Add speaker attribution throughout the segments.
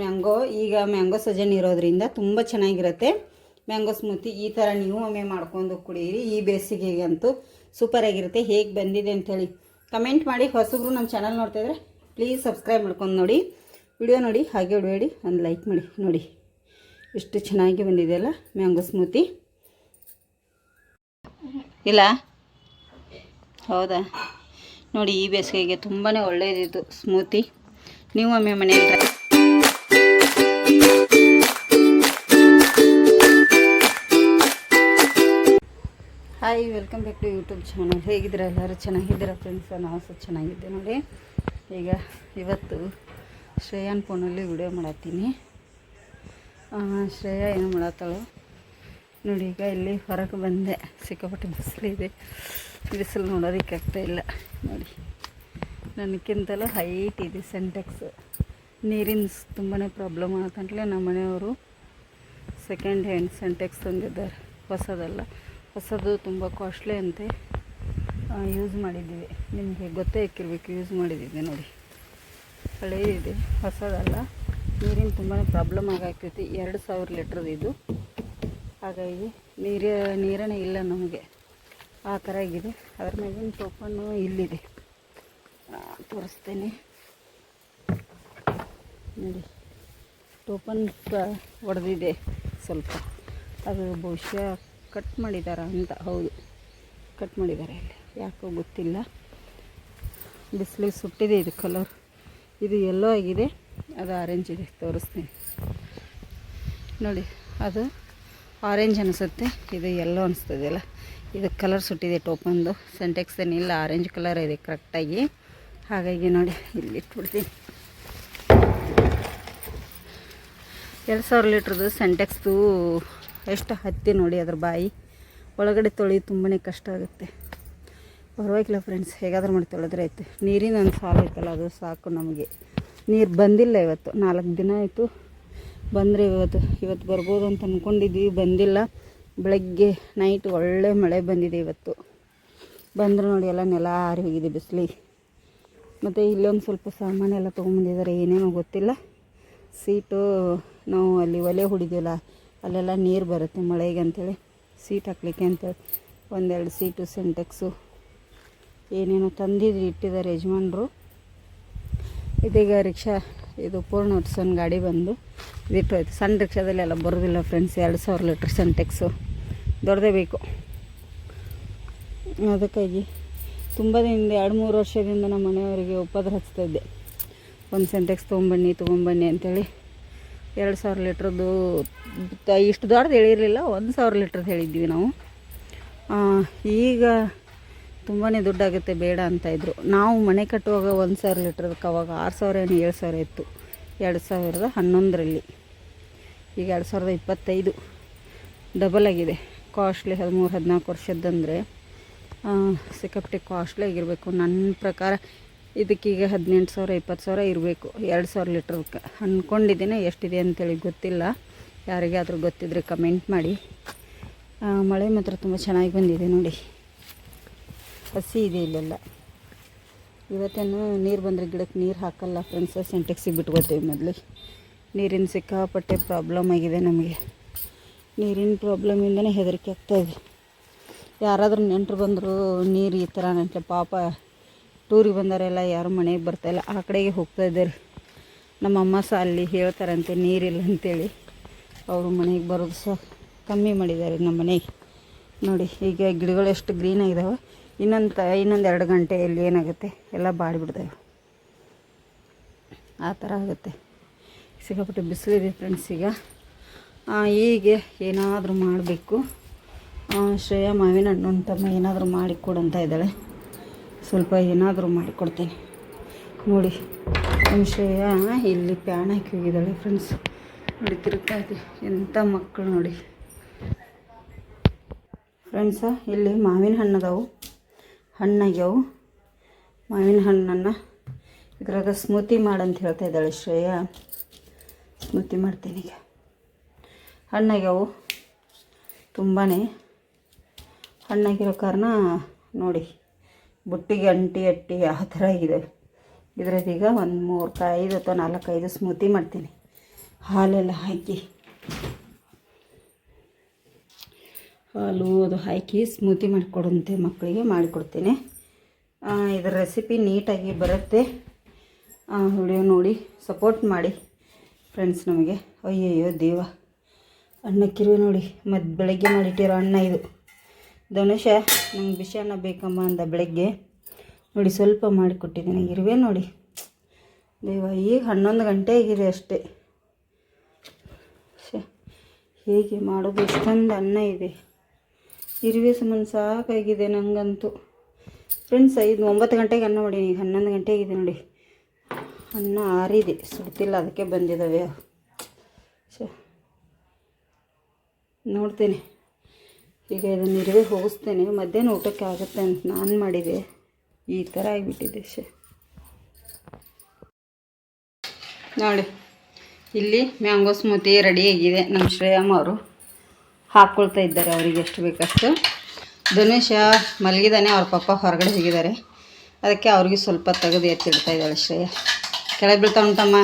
Speaker 1: Mango, ಈಗ mango Sajan ಇರೋದ್ರಿಂದ ತುಂಬ ಚೆನ್ನಾಗಿರುತ್ತೆ. ಮ್ಯಾಂಗೋ ಸ್ಮೂತಿ ಈ ಥರ ನೀವು ಒಮ್ಮೆ ಮಾಡ್ಕೊಂಡು ಕುಡೀರಿ. ಈ ಬೇಸಿಗೆಗಂತೂ ಸೂಪರಾಗಿರುತ್ತೆ ಹೇಗೆ ಬಂದಿದೆ ಅಂಥೇಳಿ ಕಮೆಂಟ್ ಮಾಡಿ. ಹೊಸಬ್ರು ನಮ್ಮ ಚಾನಲ್ ನೋಡ್ತಾಯಿದ್ರೆ ಪ್ಲೀಸ್ ಸಬ್ಸ್ಕ್ರೈಬ್ ಮಾಡ್ಕೊಂಡು ನೋಡಿ. ವಿಡಿಯೋ ನೋಡಿ, ಹಾಗೆ ಹೊಡಬೇಡಿ ಒಂದು ಲೈಕ್ ಮಾಡಿ. ನೋಡಿ ಎಷ್ಟು ಚೆನ್ನಾಗಿ ಬಂದಿದೆಯಲ್ಲ ಮ್ಯಾಂಗೋ ಸ್ಮೂತಿ. ಇಲ್ಲ? ಹೌದಾ? ನೋಡಿ, ಈ ಬೇಸಿಗೆಗೆ ತುಂಬಾ ಒಳ್ಳೆಯದಿತ್ತು ಸ್ಮೂತಿ. ನೀವು ಒಮ್ಮೆ ಮನೆಯಲ್ಲಿ hi welcome back to YouTube channel ಹೇಗಿದ್ದೀರಾ ಎಲ್ಲರೂ? ಚೆನ್ನಾಗಿದ್ದೀರಾ ಫ್ರೆಂಡ್ಸ್ ನಾವು ಸಹ ಚೆನ್ನಾಗಿದ್ದೆ ನೋಡಿ. ಈಗ ಇವತ್ತು ಶ್ರೇಯಾನ್ ಫೋನಲ್ಲಿ ವಿಡಿಯೋ ಮಾಡತ್ತೀನಿ. ಶ್ರೇಯಾ ಏನು ಮಾಡತ್ತಾಳು? ನೋಡಿ, ಈಗ ಇಲ್ಲಿ ಹೊರಗೆ ಬಂದೆ. ಸಿಕ್ಕಾಪಟ್ಟೆ ಬಿಸಿಲಿದೆ ಬಿಸಿಲು ನೋಡೋದಕ್ಕೆ ಆಗ್ತಾ ಇಲ್ಲ. ನೋಡಿ ನನಗಿಂತಲೂ ಹೈಟ್ ಇದೆ ಸೆಂಟೆಕ್ಸ್ ನೀರಿನ ತುಂಬಾ ಪ್ರಾಬ್ಲಮ್ ಆಗತ್ತಂತಲೇ ನಮ್ಮ ಮನೆಯವರು ಸೆಕೆಂಡ್ ಹ್ಯಾಂಡ್ ಸೆಂಟೆಕ್ಸ್ ತಂದಿದ್ದಾರೆ. ಹೊಸದಲ್ಲ. ಹೊಸದು ತುಂಬ ಕಾಸ್ಟ್ಲಿ ಅಂತೆ. ಯೂಸ್ ಮಾಡಿದ್ದೀವಿ. ನಿಮಗೆ ಗೊತ್ತೇ ಇಕ್ಕಿರ್ಬೇಕು ಯೂಸ್ ಮಾಡಿದ್ದಿದೆ ನೋಡಿ. ಹಳೆಯದಿದೆ ಹೊಸದಲ್ಲ. ನೀರಿನ ತುಂಬಾ ಪ್ರಾಬ್ಲಮ್ ಆಗಾಕೈತಿ. ಎರಡು ಸಾವಿರ ಲೀಟ್ರದ್ದು ಇದು. ಹಾಗಾಗಿ ನೀರ, ನೀರನೇ ಇಲ್ಲ ನಮಗೆ. ಆ ಥರ ಆಗಿದೆ. ಅದ್ರ ಮ್ಯಾಗಿನ ಟೋಪನ್ನು ಇಲ್ಲಿದೆ. ತೋರಿಸ್ತೇನೆ. ನೋಡಿ. ಟೋಪನ್ ಒಡೆದಿದೆ ಸ್ವಲ್ಪ. ಅದು ಬಹುಶಃ ಕಟ್ ಮಾಡಿದಾರ ಅಂತ, ಹೌದು. ಕಟ್ ಮಾಡಿದ್ದಾರೆ ಇಲ್ಲಿ. ಯಾಕೋ ಗೊತ್ತಿಲ್ಲ. ಬಿಸಿಲಿಗೆ ಸುಟ್ಟಿದೆ ಇದು ಕಲರ್ ಇದು ಎಲ್ಲೋ ಆಗಿದೆ. ಅದು ಆರೆಂಜ್ ಇದೆ, ತೋರಿಸ್ತೀನಿ. ನೋಡಿ, ಅದು ಆರೆಂಜ್ ಅನಿಸುತ್ತೆ. ಇದು ಎಲ್ಲೋ ಅನಿಸ್ತದೆಯಲ್ಲ ಇದು ಕಲರ್ ಸುಟ್ಟಿದೆ ಟೋಪಂದು ಸೆಂಟೆಕ್ಸ್ ಏನಿಲ್ಲ ಆರೆಂಜ್ ಕಲರ್ ಇದೆ ಕರೆಕ್ಟಾಗಿ ಹಾಗಾಗಿ ನೋಡಿ, ಇಲ್ಲಿ ಇಟ್ಬಿಡ್ತೀನಿ. ಎರಡು ಸಾವಿರ ಲೀಟ್ರದ್ದು ಸೆಂಟೆಕ್ಸ್ದು ಎಷ್ಟು ಹತ್ತಿ ನೋಡಿ ಅದ್ರ ಬಾಯಿ. ಒಳಗಡೆ ತೊಳಿ ತುಂಬಾ ಕಷ್ಟ ಆಗುತ್ತೆ. ಪರವಾಗಿಲ್ಲ ಫ್ರೆಂಡ್ಸ್ ಹೇಗಾದ್ರೂ ಮಾಡಿ ತೊಳೆದ್ರೆ ಆಯ್ತು. ನೀರಿನ ಒಂದು ಸಾಲ ಐತಲ್ಲ, ಅದು ಸಾಕು ನಮಗೆ. ನೀರು ಬಂದಿಲ್ಲ ಇವತ್ತು. ನಾಲ್ಕು ದಿನ ಆಯಿತು. ಬಂದರೆ ಇವತ್ತು ಇವತ್ತು ಬರ್ಬೋದು ಅಂತ ಅಂದ್ಕೊಂಡಿದ್ವಿ ಬಂದಿಲ್ಲ. ಬೆಳಗ್ಗೆ ನೈಟ್ ಒಳ್ಳೆ ಮಳೆ ಬಂದಿದೆ ಇವತ್ತು. ಬಂದರೆ ನೋಡಿ ಎಲ್ಲ ನೆಲ ಆರಿ ಹೋಗಿದೆ ಬಿಸಿಲಿಗೆ ಮತ್ತು ಇಲ್ಲೊಂದು ಸ್ವಲ್ಪ ಸಾಮಾನೆಲ್ಲ ತೊಗೊಂಬಂದಿದ್ದಾರೆ ಏನೇನೋ ಗೊತ್ತಿಲ್ಲ. ಸೀಟು ನಾವು ಅಲ್ಲಿ ಒಲೆ ಹೊಡಿತೀವಲ್ಲ ಅಲ್ಲೆಲ್ಲ ನೀರು ಬರುತ್ತೆ ಮಳೆಗೆ ಅಂಥೇಳಿ ಸೀಟ್ ಹಾಕ್ಲಿಕ್ಕೆ ಅಂತೇಳಿ. ಒಂದೆರಡು ಸೀಟು, ಸೆಂಟೆಕ್ಸು. ಏನೇನೋ ತಂದಿದ್ದು ಇಟ್ಟಿದ್ದಾರೆ ಯಜಮಾನ್ರು. ಇದೀಗ ರಿಕ್ಷಾ, ಇದು ಪೂರ್ಣ ಒಟ್ಸನ್ ಗಾಡಿ ಬಂದು. ಇದಿಟ್ಟು ಹೋಯ್ತು ಸಣ್ಣ ರಿಕ್ಷಾದಲ್ಲೆಲ್ಲ ಬರೋದಿಲ್ಲ ಫ್ರೆಂಡ್ಸ್ ಎರಡು ಸಾವಿರ ಲೀಟ್ರ್ ಸೆಂಟೆಕ್ಸು. ದೊಡ್ಡದೇ ಬೇಕು. ಅದಕ್ಕಾಗಿ ತುಂಬ ದಿನದಿಂದ, ಎರಡು ಮೂರು ವರ್ಷದಿಂದ ನಮ್ಮ ಮನೆಯವರಿಗೆ ಉಪದ್ರ ಹಚ್ತಾ ಇದ್ದೆ. ಒಂದು ಸೆಂಟೆಕ್ಸ್ ತೊಗೊಂಬನ್ನಿ ತೊಗೊಂಬನ್ನಿ ಅಂತೇಳಿ. ಎರಡು ಸಾವಿರ ಲೀಟ್ರದ್ದು ಇಷ್ಟು ದೊಡ್ಡದು ಹೇಳಿರಲಿಲ್ಲ, ಒಂದು ಸಾವಿರ ಲೀಟ್ರದ್ದು ಹೇಳಿದ್ವಿ ನಾವು. ಈಗ ತುಂಬಾ ದುಡ್ಡಾಗುತ್ತೆ, ಬೇಡ ಅಂತ ಇದ್ದರು ನಾವು ಮನೆ ಕಟ್ಟುವಾಗ ಒಂದು ಸಾವಿರ ಲೀಟ್ರದಕ್ಕೆ ಅವಾಗ ಆರು ಸಾವಿರ ಏನು ಏಳು ಸಾವಿರ ಇತ್ತು. ಎರಡು ಸಾವಿರದ ಹನ್ನೊಂದರಲ್ಲಿ. ಈಗ ಎರಡು ಸಾವಿರದ ಇಪ್ಪತ್ತೈದು. ಡಬಲ್ ಆಗಿದೆ. ಕಾಸ್ಟ್ಲಿ ಹದಿಮೂರು, ಹದಿನಾಲ್ಕು ವರ್ಷದ್ದಂದರೆ ಸಿಕ್ಕಾಪಟ್ಟೆ ಕಾಸ್ಟ್ಲಿ ಆಗಿರಬೇಕು. ನನ್ನ ಪ್ರಕಾರ ಇದಕ್ಕೀಗ ಹದಿನೆಂಟು ಸಾವಿರ, ಇಪ್ಪತ್ತು ಸಾವಿರ ಇರಬೇಕು. ಎರಡು ಸಾವಿರ ಲೀಟ್ರಕ್ಕೆ ಅಂದ್ಕೊಂಡಿದ್ದೀನಿ ಎಷ್ಟಿದೆ ಅಂತೇಳಿ ಗೊತ್ತಿಲ್ಲ. ಯಾರಿಗಾದರೂ ಗೊತ್ತಿದ್ರೆ ಕಮೆಂಟ್ ಮಾಡಿ. ಮಳೆ ಮಾತ್ರ ತುಂಬ ಚೆನ್ನಾಗಿ ಬಂದಿದೆ ನೋಡಿ. ಹಸಿ ಇದೆ ಇಲ್ಲೆಲ್ಲ. ಇವತ್ತೇನು ನೀರು ಬಂದರೆ ಗಿಡಕ್ಕೆ ನೀರು ಹಾಕಲ್ಲ ಫ್ರೆಂಡ್ಸ್ ಸೆಂಟೆಕ್ಸಿಗೆ ಬಿಟ್ಕೋತೀವಿ ಮೊದಲು. ನೀರಿನ ಸಿಕ್ಕಾಪಟ್ಟೆ ಪ್ರಾಬ್ಲಮ್ ಆಗಿದೆ ನಮಗೆ. ನೀರಿನ ಪ್ರಾಬ್ಲಮಿಂದನೇ ಹೆದರಿಕೆ ಆಗ್ತಾಯಿದೆ ಯಾರಾದರೂ ನೆಂಟರು ಬಂದರೂ ನೀರು ಈ ಥರ ನೆಂಟ್ರೆ ಪಾಪ ಟೂರಿಗೆ ಬಂದವರೆಲ್ಲ ಯಾರು ಮನೆಗೆ ಬರ್ತಾಯಿಲ್ಲ ಆ ಕಡೆಗೆ ಹೋಗ್ತಾ ಇದ್ದಾರೆ. ನಮ್ಮ ಅಮ್ಮ ಸಹ ಅಲ್ಲಿ ಹೇಳ್ತಾರಂತೆ, ನೀರಿಲ್ಲ ಅಂತೇಳಿ. ಅವರು ಮನೆಗೆ ಬರೋದು ಸಹ ಕಮ್ಮಿ ಮಾಡಿದ್ದಾರೆ ನಮ್ಮ ಮನೆಗೆ ನೋಡಿ, ಈಗ ಗಿಡಗಳು ಎಷ್ಟು ಗ್ರೀನ್ ಆಗಿದಾವೆ. ಇನ್ನೊಂದು ತ, ಇನ್ನೊಂದು ಎರಡು ಗಂಟೆಯಲ್ಲಿ ಏನಾಗುತ್ತೆ? ಎಲ್ಲ ಬಾಡಿಬಿಡ್ತವೆ ಆ ಥರ ಆಗುತ್ತೆ. ಸಿಕ್ಕಾಪಟ್ಟೆ ಬಿಸಿಲಿದೆ ಫ್ರೆಂಡ್ಸ್ ಈಗ. ಹೀಗೆ ಏನಾದರೂ ಮಾಡಬೇಕು. ಶ್ರೇಯಾ ಮಾವಿನ ಹಣ್ಣು ತಮ್ಮ ಏನಾದರೂ ಮಾಡಿ ಕೊಡಂತ ಇದ್ದಾಳೆ. ಸ್ವಲ್ಪ ಏನಾದರೂ ಮಾಡಿಕೊಡ್ತೇನೆ. ನೋಡಿ ಶ್ರೇಯಾ ಇಲ್ಲಿ ಪ್ಯಾನ್ ಹಾಕಿ ಹೋಗಿದ್ದಾಳೆ ಫ್ರೆಂಡ್ಸ್ ನೋಡಿ, ತಿರುಗ್ತಾ ಇದೆ. ಎಂಥ ಮಕ್ಕಳು ನೋಡಿ. ಫ್ರೆಂಡ್ಸ ಇಲ್ಲಿ ಮಾವಿನ ಹಣ್ಣು ಅದಾವು ಹಣ್ಣಾಗ್ಯಾವು. ಮಾವಿನ ಹಣ್ಣನ್ನು ಇದ್ರಾಗ ಸ್ಮೂತಿ ಮಾಡಂತ ಹೇಳ್ತಾ ಇದ್ದಾಳೆ ಶ್ರೇಯ. ಸ್ಮೂತಿ ಮಾಡ್ತೀನಿ ಈಗ. ಹಣ್ಣಾಗ್ಯಾವು. ತುಂಬಾ ಹಣ್ಣಾಗಿರೋ ಕಾರಣ ನೋಡಿ. ಬುಟ್ಟಿಗೆ ಅಂಟಿ, ಅಟ್ಟಿ ಆ ಥರ ಇದೆ. ಇದರದೀಗ ಒಂದು ಮೂರು ಐದು ಅಥವಾ ನಾಲ್ಕೈದು ಸ್ಮೂತಿ ಮಾಡ್ತೀನಿ. ಹಾಲೆಲ್ಲ ಹಾಕಿ. ಹಾಲು ಅದು ಹಾಕಿ ಸ್ಮೂತಿ ಮಾಡಿಕೊಡುವಂತೆ ಮಕ್ಕಳಿಗೆ ಮಾಡಿಕೊಡ್ತೀನಿ. ಇದರ ರೆಸಿಪಿ ನೀಟಾಗಿ ಬರುತ್ತೆ. ವಿಡಿಯೋ ನೋಡಿ ಸಪೋರ್ಟ್ ಮಾಡಿ. ಫ್ರೆಂಡ್ಸ್ ನಮಗೆ. ಅಯ್ಯಯ್ಯೋ ದೇವ. ಅನ್ನಕ್ಕಿರುವೆ ನೋಡಿ ಮತ್ತು ಬೆಳಗ್ಗೆ ಮಾಡಿಟ್ಟಿರೋ ಅನ್ನ ಇದು. ಧನುಷ, ನಂಗೆ ಬಿಸಿ ಅನ್ನ ಬೇಕಮ್ಮ ಅಂದ ಬೆಳಗ್ಗೆ. ನೋಡಿ, ಸ್ವಲ್ಪ ಮಾಡಿಕೊಟ್ಟಿದ್ದೀನಿ. ಇರುವೆ ನೋಡಿ. ದೇವ, ಈಗ ಹನ್ನೊಂದು ಗಂಟೆ ಆಗಿದೆ ಅಷ್ಟೇ. ಹೀಗೆ ಮಾಡೋದು? ಎಷ್ಟೊಂದು ಅನ್ನ ಇದೆ. ಇರುವೆ ಸುಮ್ಮನೆ ಸಾಕಾಗಿದೆ ನನಗಂತೂ ಫ್ರೆಂಡ್ಸ್ ಐದು, ಒಂಬತ್ತು ಗಂಟೆಗೆ ಅನ್ನ ಮಾಡಿ ಈಗ ಹನ್ನೊಂದು ಗಂಟೆ ಆಗಿದೆ ನೋಡಿ. ಅನ್ನ ಆರಿದೆ. ಸುಡ್ತಿಲ್ಲ, ಅದಕ್ಕೆ ಬಂದಿದ್ದಾವೆ. ಶ ನೋಡ್ತೇನೆ. ಈಗ ಇದನ್ನು ಇರುವೆ ಹೋಗಿಸ್ತೇನೆ. ಮಧ್ಯಾಹ್ನ ಊಟಕ್ಕೆ ಆಗುತ್ತೆ ಅಂತ ನಾನು ಮಾಡಿದೆ. ಈ ಥರ ಆಗಿಬಿಟ್ಟಿದೆ ಶೇ. ನೋಡಿ ಇಲ್ಲಿ ಮ್ಯಾಂಗೋ ಸ್ಮೂತಿ ರೆಡಿಯಾಗಿದೆ ನಮ್ಮ ಶ್ರೇಯಮ್ಮ ಅವರು ಹಾಕ್ಕೊಳ್ತಾ ಇದ್ದಾರೆ. ಅವರಿಗೆ ಎಷ್ಟು ಬೇಕಷ್ಟು. ಧನುಷ ಮಲಗಿದಾನೆ. ಅವ್ರ ಪಪ್ಪ ಹೊರಗಡೆ ಹೋಗಿದ್ದಾರೆ. ಅದಕ್ಕೆ ಅವ್ರಿಗೆ ಸ್ವಲ್ಪ ತೆಗೆದು ಎತ್ತಿಡ್ತಾ ಇದ್ದಾಳೆ ಶ್ರೇಯ. ಕೆಳಗೆ ಬೀಳ್ತಾ ಉಂಟಮ್ಮ.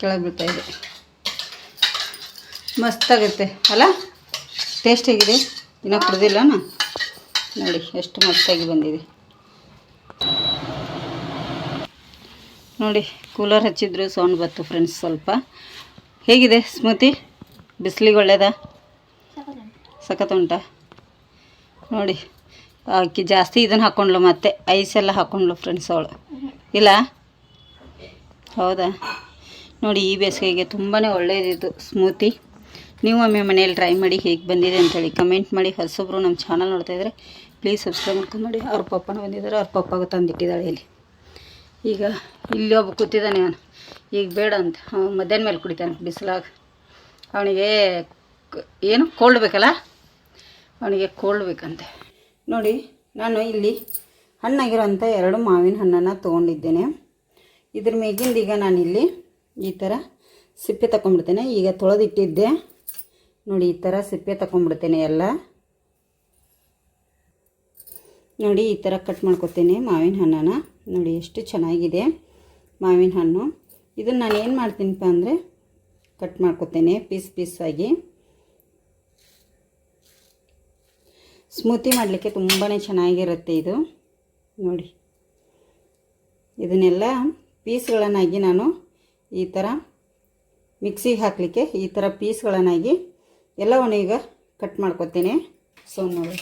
Speaker 1: ಕೆಳಗೆ ಬೀಳ್ತಾ ಇದೆ. ಮಸ್ತಾಗುತ್ತೆ ಅಲ್ಲ? ಟೇಸ್ಟ್ ಹೇಗಿದೆ? ಇನ್ನೂ ಕುಡ್ದಿಲ್ಲನ? ನೋಡಿ, ಎಷ್ಟು ಮಸ್ತಾಗಿ ಬಂದಿದೆ. ನೋಡಿ ಕೂಲರ್ ಹಚ್ಚಿದ್ರು, ಸೌಂಡ್ ಬಂತು ಫ್ರೆಂಡ್ಸ್ ಸ್ವಲ್ಪ. ಹೇಗಿದೆ ಸ್ಮೂತಿ? ಬಿಸಿಲಿಗೆ ಒಳ್ಳೆಯದಾ ಸಖತ್ ಉಂಟಾ? ನೋಡಿ ಆಕೆ ಜಾಸ್ತಿ ಇದನ್ನು ಹಾಕ್ಕೊಂಡ್ಲು ಮತ್ತೆ ಐಸ್ ಎಲ್ಲ ಹಾಕ್ಕೊಂಡ್ಲು ಫ್ರೆಂಡ್ಸ್ ಅವಳು. ಇಲ್ಲ? ಹೌದಾ? ನೋಡಿ, ಈ ಬೇಸಿಗೆಗೆ ತುಂಬಾ ಒಳ್ಳೆಯದಿತ್ತು ಸ್ಮೂತಿ. ನೀವು ಒಮ್ಮೆ ಮನೆಯಲ್ಲಿ ಟ್ರೈ ಮಾಡಿ ಹೇಗೆ ಬಂದಿದೆ ಅಂತೇಳಿ ಕಮೆಂಟ್ ಮಾಡಿ. ಹೊಸೊಬ್ಬರು ನಮ್ಮ ಚಾನಲ್ ನೋಡ್ತಾ ಇದ್ದಾರೆ ಪ್ಲೀಸ್ ಸಬ್ಸ್ಕ್ರೈಬ್ ಮಾಡ್ಕೊಂಡು ನೋಡಿ ಅವ್ರ ಪಪ್ಪನ ಬಂದಿದ್ದಾರೆ, ಅವ್ರ ಪಪ್ಪಾಗ ತಂದಿಟ್ಟಿದ್ದಾಳೆ ಇಲ್ಲಿ. ಈಗ ಇಲ್ಲಿ ಒಬ್ಬ ಕೂತಿದ್ದಾನೆ ಅವನು. ಈಗ ಬೇಡ ಅಂತ. ಅವ್ನು ಮಧ್ಯಾಹ್ನ ಮೇಲೆ ಕುಡಿತಾನೆ ಬಿಸಿಲಾಗ. ಅವನಿಗೆ ಏನು? ಕೋಲ್ಡ್ ಬೇಕಲ್ಲ? ಅವನಿಗೆ ಕೋಲ್ಡ್ ಬೇಕಂತೆ. ನೋಡಿ, ನಾನು ಇಲ್ಲಿ ಹಣ್ಣಾಗಿರೋಂಥ ಎರಡು ಮಾವಿನ ಹಣ್ಣನ್ನು ತೊಗೊಂಡಿದ್ದೇನೆ. ಇದ್ರ ಮೇಗಿಂದ ಈಗ ನಾನಿಲ್ಲಿ ಈ ಥರ ಸಿಪ್ಪೆ ತಗೊಂಡ್ಬಿಡ್ತೇನೆ. ಈಗ ತೊಳೆದಿಟ್ಟಿದ್ದೆ. ನೋಡಿ ಈ ಥರ ಸಿಪ್ಪೆ ತಗೊಂಡ್ಬಿಡ್ತೇನೆ ಎಲ್ಲ. ನೋಡಿ ಈ ಥರ ಕಟ್ ಮಾಡ್ಕೊತೇನೆ ಮಾವಿನ ಹಣ್ಣನ್ನು. ನೋಡಿ ಎಷ್ಟು ಚೆನ್ನಾಗಿದೆ ಮಾವಿನ ಹಣ್ಣು. ಇದನ್ನು ನಾನು ಏನು ಮಾಡ್ತೀನಪ್ಪ ಅಂದರೆ ಕಟ್ ಮಾಡ್ಕೊತೇನೆ ಪೀಸ್ ಪೀಸಾಗಿ ಸ್ಮೂತಿ ಮಾಡಲಿಕ್ಕೆ ತುಂಬಾ ಚೆನ್ನಾಗಿರುತ್ತೆ ಇದು. ನೋಡಿ. ಇದನ್ನೆಲ್ಲ ಪೀಸ್ಗಳನ್ನಾಗಿ ನಾನು ಈ ಥರ ಮಿಕ್ಸಿಗೆ ಹಾಕಲಿಕ್ಕೆ ಈ ಥರ ಪೀಸ್ಗಳನ್ನಾಗಿ ಎಲ್ಲವನ್ನು ಈಗ ಕಟ್ ಮಾಡ್ಕೊತೇನೆ. ಸೊ ನೋಡಿ.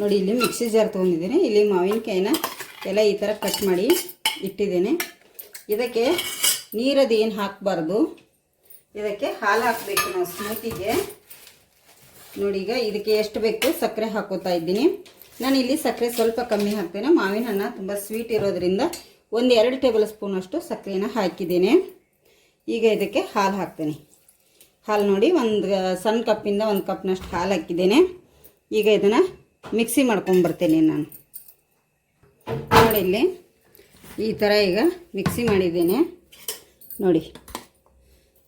Speaker 1: ನೋಡಿ, ಇಲ್ಲಿ ಮಿಕ್ಸಿ ಜಾರ್ ತೊಗೊಂಡಿದ್ದೀನಿ. ಇಲ್ಲಿ ಮಾವಿನಕಾಯಿನ ಎಲ್ಲ ಈ ಥರ ಕಟ್ ಮಾಡಿ ಇಟ್ಟಿದ್ದೇನೆ. ಇದಕ್ಕೆ ನೀರದು ಏನು ಹಾಕಬಾರ್ದು? ಇದಕ್ಕೆ ಹಾಲು ಹಾಕಬೇಕು ನಾವು ಸ್ಮೂತಿಗೆ. ನೋಡಿ, ಈಗ ಇದಕ್ಕೆ ಎಷ್ಟು ಬೇಕು ಸಕ್ಕರೆ ಹಾಕೋತಾ ಇದ್ದೀನಿ. ನಾನು ಇಲ್ಲಿ ಸಕ್ಕರೆ ಸ್ವಲ್ಪ ಕಮ್ಮಿ ಹಾಕ್ತೇನೆ. ಮಾವಿನ ಹಣ್ಣು ತುಂಬ ಸ್ವೀಟ್ ಇರೋದ್ರಿಂದ ಒಂದು ಎರಡು ಟೇಬಲ್ ಸ್ಪೂನಷ್ಟು ಸಕ್ಕರೆನ ಹಾಕಿದ್ದೇನೆ. ಈಗ ಇದಕ್ಕೆ ಹಾಲು ಹಾಕ್ತೇನೆ. ಹಾಲು ನೋಡಿ, ಒಂದು ಸಣ್ಣ ಕಪ್ಪಿಂದ ಒಂದು ಕಪ್ನಷ್ಟು ಹಾಲು ಹಾಕಿದ್ದೇನೆ. ಈಗ ಇದನ್ನು ಮಿಕ್ಸಿ ಮಾಡ್ಕೊಂಬರ್ತೇನೆ ನಾನು. ನೋಡಿ ಇಲ್ಲಿ, ಈ ಥರ ಈಗ ಮಿಕ್ಸಿ ಮಾಡಿದ್ದೇನೆ. ನೋಡಿ,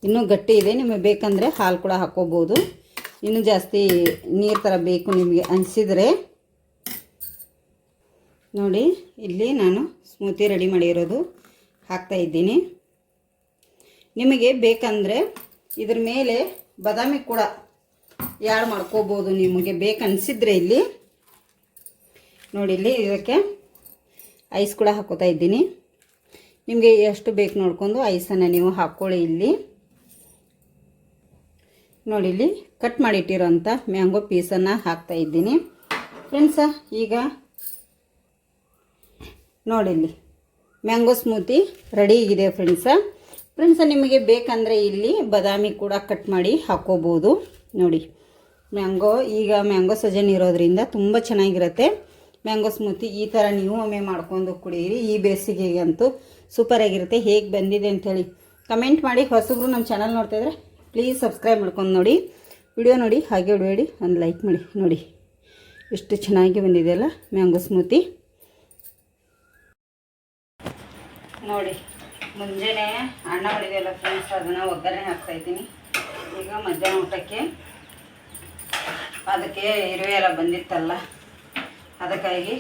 Speaker 1: ಇನ್ನೂ ಗಟ್ಟಿ ಇದೆ. ನಿಮಗೆ ಬೇಕಂದರೆ ಹಾಲು ಕೂಡ ಹಾಕ್ಕೋಬೋದು. ಇನ್ನೂ ಜಾಸ್ತಿ ನೀರು ಥರ ಬೇಕು ನಿಮಗೆ ಅನಿಸಿದರೆ. ನೋಡಿ, ಇಲ್ಲಿ ನಾನು ಸ್ಮೂತಿ ರೆಡಿ ಮಾಡಿರೋದು ಹಾಕ್ತಾ ಇದ್ದೀನಿ. ನಿಮಗೆ ಬೇಕಂದರೆ ಇದ್ರ ಮೇಲೆ ಬಾದಾಮಿ ಕೂಡ ಯಾರು ಮಾಡ್ಕೋಬೋದು ನಿಮಗೆ ಬೇಕನ್ಸಿದ್ರೆ ಇಲ್ಲಿ. ನೋಡಿ ಇಲ್ಲಿ ಇದಕ್ಕೆ ಐಸ್ ಕೂಡ ಹಾಕೋತಾ ಇದ್ದೀನಿ. ನಿಮಗೆ ಎಷ್ಟು ಬೇಕು ನೋಡ್ಕೊಂಡು ಐಸನ್ನು ನೀವು ಹಾಕ್ಕೊಳ್ಳಿ ಇಲ್ಲಿ. ನೋಡಿ ಇಲ್ಲಿ ಕಟ್ ಮಾಡಿಟ್ಟಿರೋಂಥ ಮ್ಯಾಂಗೋ ಪೀಸನ್ನು ಹಾಕ್ತಾ ಇದ್ದೀನಿ. ಫ್ರೆಂಡ್ಸ, ಈಗ ನೋಡಿ ಇಲ್ಲಿ ಮ್ಯಾಂಗೋ ಸ್ಮೂತಿ ರೆಡಿ ಇದೆ ಫ್ರೆಂಡ್ಸ. ಫ್ರೆಂಡ್ಸ ನಿಮಗೆ ಬೇಕಂದರೆ ಇಲ್ಲಿ ಬಾದಾಮಿ ಕೂಡ ಕಟ್ ಮಾಡಿ ಹಾಕೋಬೋದು. ನೋಡಿ, ಮ್ಯಾಂಗೋ, ಈಗ ಮ್ಯಾಂಗೋ ಸಜನ್ ಇರೋದ್ರಿಂದ ತುಂಬ ಚೆನ್ನಾಗಿರುತ್ತೆ. ಮ್ಯಾಂಗೋ ಸ್ಮೂತಿ ಈ ಥರ ನೀವು ಒಮ್ಮೆ ಮಾಡ್ಕೊಂಡು ಕುಡಿಯಿರಿ ಈ ಬೇಸಿಗೆಗೆ ಅಂತೂ ಸೂಪರಾಗಿರುತ್ತೆ ಹೇಗೆ ಬಂದಿದೆ ಅಂಥೇಳಿ ಕಮೆಂಟ್ ಮಾಡಿ. ಹೊಸಬ್ರು ನಮ್ಮ ಚಾನಲ್ ನೋಡ್ತಾ ಇದ್ರೆ ಪ್ಲೀಸ್ ಸಬ್ಸ್ಕ್ರೈಬ್ ಮಾಡ್ಕೊಂಡು ನೋಡಿ. ವಿಡಿಯೋ ನೋಡಿ, ಹಾಗೆ ಹೊಡಬೇಡಿ ಒಂದು ಲೈಕ್ ಮಾಡಿ. ನೋಡಿ, ಎಷ್ಟು ಚೆನ್ನಾಗಿ ಬಂದಿದೆಯಲ್ಲ ಮ್ಯಾಂಗೋ ಸ್ಮೂತಿ. ನೋಡಿ ಮುಂಜಾನೆ ಅನ್ನ ಮಾಡಿದೆಯಲ್ಲ ಫ್ರೆಂಡ್ಸ್ ಅದನ್ನು ಒಗ್ಗರಣೆ ಹಾಕ್ತಾ ಇದ್ದೀನಿ. ಈಗ ಮಧ್ಯಾಹ್ನ ಊಟಕ್ಕೆ ಅದಕ್ಕೆ ಇರುವೆ ಎಲ್ಲ ಬಂದಿತ್ತಲ್ಲ, ಅದಕ್ಕಾಗಿ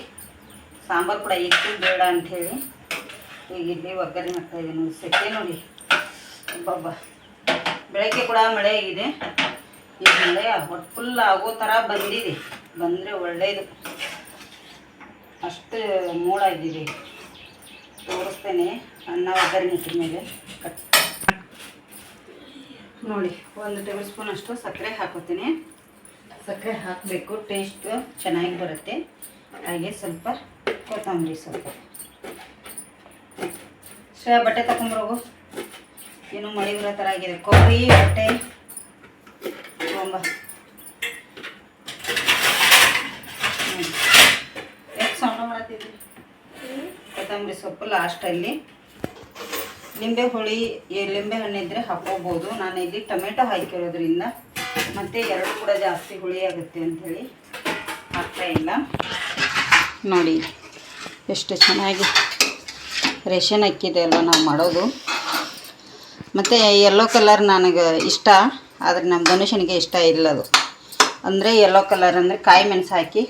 Speaker 1: ಸಾಂಬಾರು ಕೂಡ ಇತ್ತು, ಬೇಡ ಅಂಥೇಳಿ ಈಗ ಇಲ್ಲಿ ಒಗ್ಗರಣೆ ಹಾಕ್ತಾ ಇದ್ದೀನಿ. ಸೆಕೆ ನೋಡಿ ಒಬ್ಬೊಬ್ಬ ಬೆಳಗ್ಗೆ ಕೂಡ ಮಳೆ ಆಗಿದೆ. ಈಗ ಮಳೆ ಹೊಟ್ಟು ಫುಲ್ ಆಗೋ ಥರ ಬಂದಿದೆ. ಬಂದರೆ ಒಳ್ಳೆಯದು ಅಷ್ಟು ಮೂಡಾಗಿದೆ ತೋರಿಸ್ತೇನೆ. ಅನ್ನ ಒಗ್ಗರಣೆ ಮೇಲೆ ಕಟ್ ನೋಡಿ, ಒಂದು ಟೇಬಲ್ ಸ್ಪೂನ್ ಅಷ್ಟು ಸಕ್ಕರೆ ಹಾಕೋತೀನಿ. ಸಕ್ಕರೆ ಹಾಕಬೇಕು ಟೇಸ್ಟ್ ಚೆನ್ನಾಗಿ ಬರುತ್ತೆ. ಹಾಗೆ ಸ್ವಲ್ಪ ಕೊತ್ತಂಬರಿ ಸ್ವಲ್ಪ ಶ್ರೇಯ ಬಟ್ಟೆ ತಗೊಂಬರೋಗು ಏನು ಮಳೆ ಬರೋ ಥರ ಆಗಿದೆ. ಕೊಬ್ಬರಿ, ಬಟ್ಟೆ ತಗೊಂಬ ಎಷ್ಟು ಮಾಡತ್ತಿದ್ರಿ ಕೊತ್ತಂಬರಿ ಸೊಪ್ಪು ಲಾಸ್ಟಲ್ಲಿ ಲಿಂಬೆ ಹುಳಿ ಲಿಂಬೆ ಹಣ್ಣು ಹಣ್ಣಿದ್ರೆ ಹಾಕೋಬೋದು. ನಾನು ಇಲ್ಲಿ ಟೊಮೆಟೊ ಹಾಕಿರೋದ್ರಿಂದ ಮತ್ತು ಎರಡು ಕೂಡ ಜಾಸ್ತಿ ಹುಳಿ ಆಗುತ್ತೆ ಅಂಥೇಳಿ ಹಾಕ್ತಾ ಇಲ್ಲ. ನೋಡಿ, ಎಷ್ಟು ಚೆನ್ನಾಗಿ ರೇಷನ್ ಅಕ್ಕಿದೆ ಅಲ್ವ ನಾವು ಮಾಡೋದು. ಮತ್ತು ಯೆಲ್ಲೋ ಕಲರ್ ನನಗೆ ಇಷ್ಟ, ಆದರೆ ನಮ್ಮ ಧನುಷನಿಗೆ ಇಷ್ಟ ಇಲ್ಲ ಅದು. ಅಂದರೆ ಯೆಲ್ಲೋ ಕಲರ್ ಅಂದರೆ ಕಾಯಿ ಮೆಣಸು ಹಾಕಿ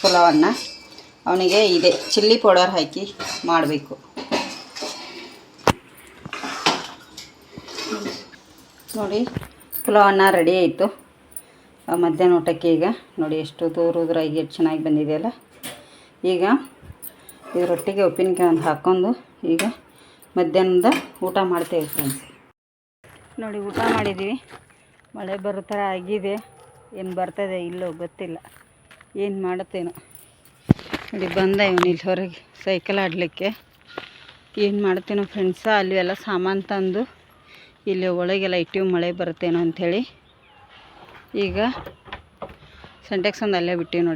Speaker 1: ಪುಲಾವನ್ನು. ಅವನಿಗೆ ಇದೆ, ಚಿಲ್ಲಿ ಪೌಡರ್ ಹಾಕಿ ಮಾಡಬೇಕು. ನೋಡಿ ಪುಲಾವ್ ಅನ್ನ ರೆಡಿ ಆಯಿತು ಮಧ್ಯಾಹ್ನ ಊಟಕ್ಕೆ ಈಗ ನೋಡಿ ಎಷ್ಟು ದೂರ ಉದ್ರಾಗಿ ಎಷ್ಟು ಚೆನ್ನಾಗಿ ಬಂದಿದೆಯಲ್ಲ ಈಗ ಇದರೊಟ್ಟಿಗೆ ಉಪ್ಪಿನಕಾಯಿ ಒಂದು ಹಾಕ್ಕೊಂಡು ಈಗ ಮಧ್ಯಾಹ್ನದ ಊಟ ಮಾಡ್ತೇವೆ ಫ್ರೆಂಡ್ಸ್ ನೋಡಿ, ಊಟ ಮಾಡಿದ್ದೀವಿ ಮಳೆ ಬರೋ ಥರ ಆಗಿದೆ. ಏನು ಬರ್ತದೆ ಇಲ್ಲೋ ಗೊತ್ತಿಲ್ಲ. ಏನು ಮಾಡುತ್ತೇನೋ. ನೋಡಿ, ಬಂದ ಇವನು ಇಲ್ಲಿ ಹೊರಗೆ ಸೈಕಲ್ ಆಡಲಿಕ್ಕೆ. ಏನು ಮಾಡ್ತೇನೋ ಫ್ರೆಂಡ್ಸ ಅಲ್ಲಿ ಎಲ್ಲ ಸಾಮಾನು ತಂದು ಇಲ್ಲಿ ಒಳಗೆಲ್ಲ ಇಟ್ಟಿವಿ ಮಳೆ ಬರುತ್ತೇನೋ ಅಂಥೇಳಿ. ಈಗ ಸೆಂಟೆಕ್ಸ್ ಒಂದು ಅಲ್ಲೇ ಬಿಟ್ಟಿವಿ ನೋಡಿ.